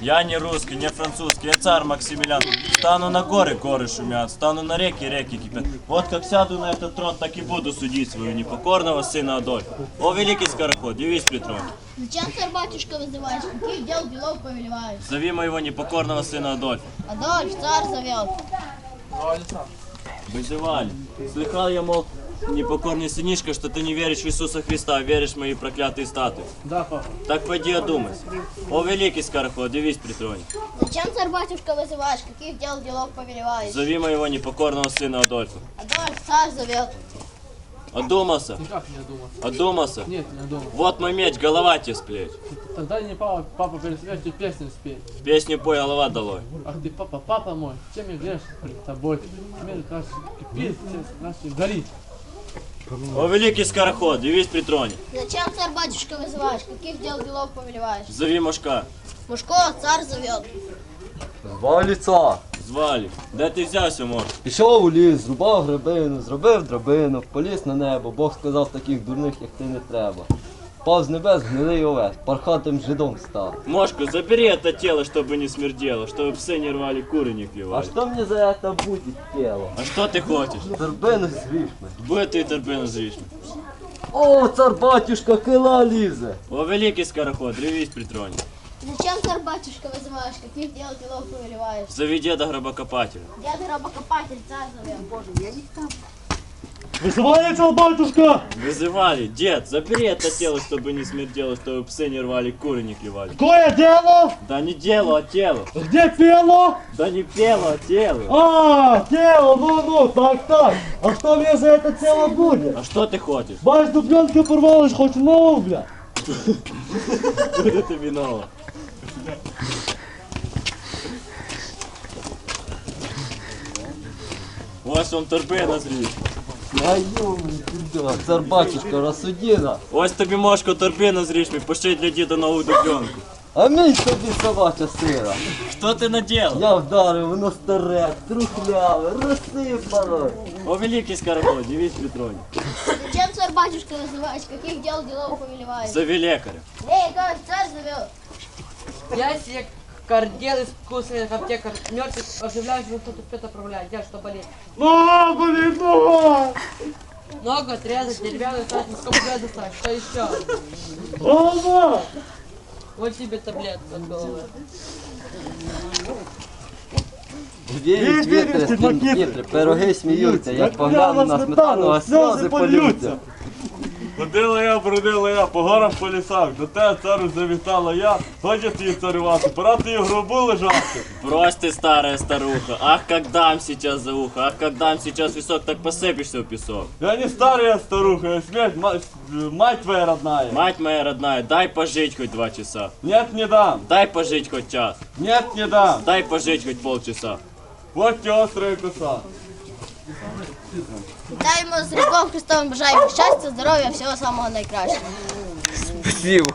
Я не русский, не французский, я царь Максимилиан. Стану на горы, горы шумят, стану на реки, реки кипят. Вот как сяду на этот трон, так и буду судить свою непокорного сына Адольфа. О, великий скороход, явись при троне. Зачем царь батюшка вызываешь? Каких дел делов повелеваешь? Зови моего непокорного сына Адольфа. Адольф, царь зовет. Вызывали. Слыхал я, мол, непокорный сынишка, что ты не веришь в Иисуса Христа, а веришь в мои проклятые статуи. Да, папа. Так пойди одумайся. О, великий скороход, явись при троне. Зачем царь батюшка вызываешь? Каких дел делов повелеваешь? Зови моего непокорного сына Адольфа. Адольф, царь зовет. Одумался? Никак не думал. Одумался? Нет, не думал. Вот мой меч, голова тебе с плеч. Тогда не папа, папа переспевать и песню спеть. Песню пой, голова долой. Ах ты, папа, папа мой, чем я грешен перед тобой? Мир наш кипит, наше горит. О, великий скороход, явись при троне. Зачем царь батюшка вызываешь? Каких дел делов повелеваешь? Зови Мошка. Мушко, царь зовет. Два лица. Звали. Де ти взявся, мож? Пішов у ліс, зрубав грибину, зробив драбину, поліз на небо, Бог сказав таких дурних, як ти не треба. Пав з небес гнилий овес, пархатим жидом став. Мошку, забери это тело, чтобы не смердело, чтобы псы не рвали, куры не А клевали. що мені за это буде тіло? А что ты хочешь? Торбину з грішми. Будет ты торпену зришь. О, цар батюшка, кила лізе. О, великий скороход, ревись при троне. Зачем царь батюшка вызываешь? Каких дел делов повелеваешь? Зови деда гробокопателя. Дед гробокопатель, царь зовет. Боже, я не там. Вызывали царь батюшка! Вызывали. Дед, забери это тело, чтобы не смердело, чтобы псы не рвали, куры не клевали. Какое дело? Да не дело, а тело. Где тело? Да не пело, а тело. А, тело, ну-ну, так, так. А что мне за это тело будет? А что ты хочешь? Бач, дубленка порвалась, хоть нову, бля. Буде тобі ново. Ось он торпена зріж. Аю, куди? Цар батюшка, розсудіна. Ось тобі мошко торпена зріж, мій, пошли для діда нову дубленку. Амінь тобі собача сира. Що ти наделал? Я вдарив, воно старе, трухляве, розсипало. О, великий скороход, дивись при троне. Зачем царь батюшка вызываешь? Каких дел делов повелеваешь? Зови лекаря. Эй, как царь зовет. Я себе кардел искусственный аптекарь, мертвых оживляющих, кто-то пьет отправляет, я что болеет. Нога болит, нога! Ногу отрезать, деревянную стать, сколько я достать, что еще? Голова! Вот тебе таблетка от головы. Віють вітри, Вітри, вітри, пироги сміються, як погляну на сметану, а сльози полються. Ходила я, бродила я, по горам по лісах, до тебе царю завітала я, хочу її царювати, пора ти в гробу лежати. Брось ты, старая старуха. Ах, как дам сейчас за ухо. Ах, как дам сейчас висок, так посыпешься в песок. Я не старая старуха, я смерть, мать, мать твоя родная. Мать моя родная, дай пожить хоть два часа. Нет, не дам, Дай пожить хоть час. нет, не дам. Дай пожить хоть полчаса. Вот тебе острая коса. Вітаємо з Різдвом Христовим, бажаємо щастя, здоров'я, всього самого найкращого. Спасибо.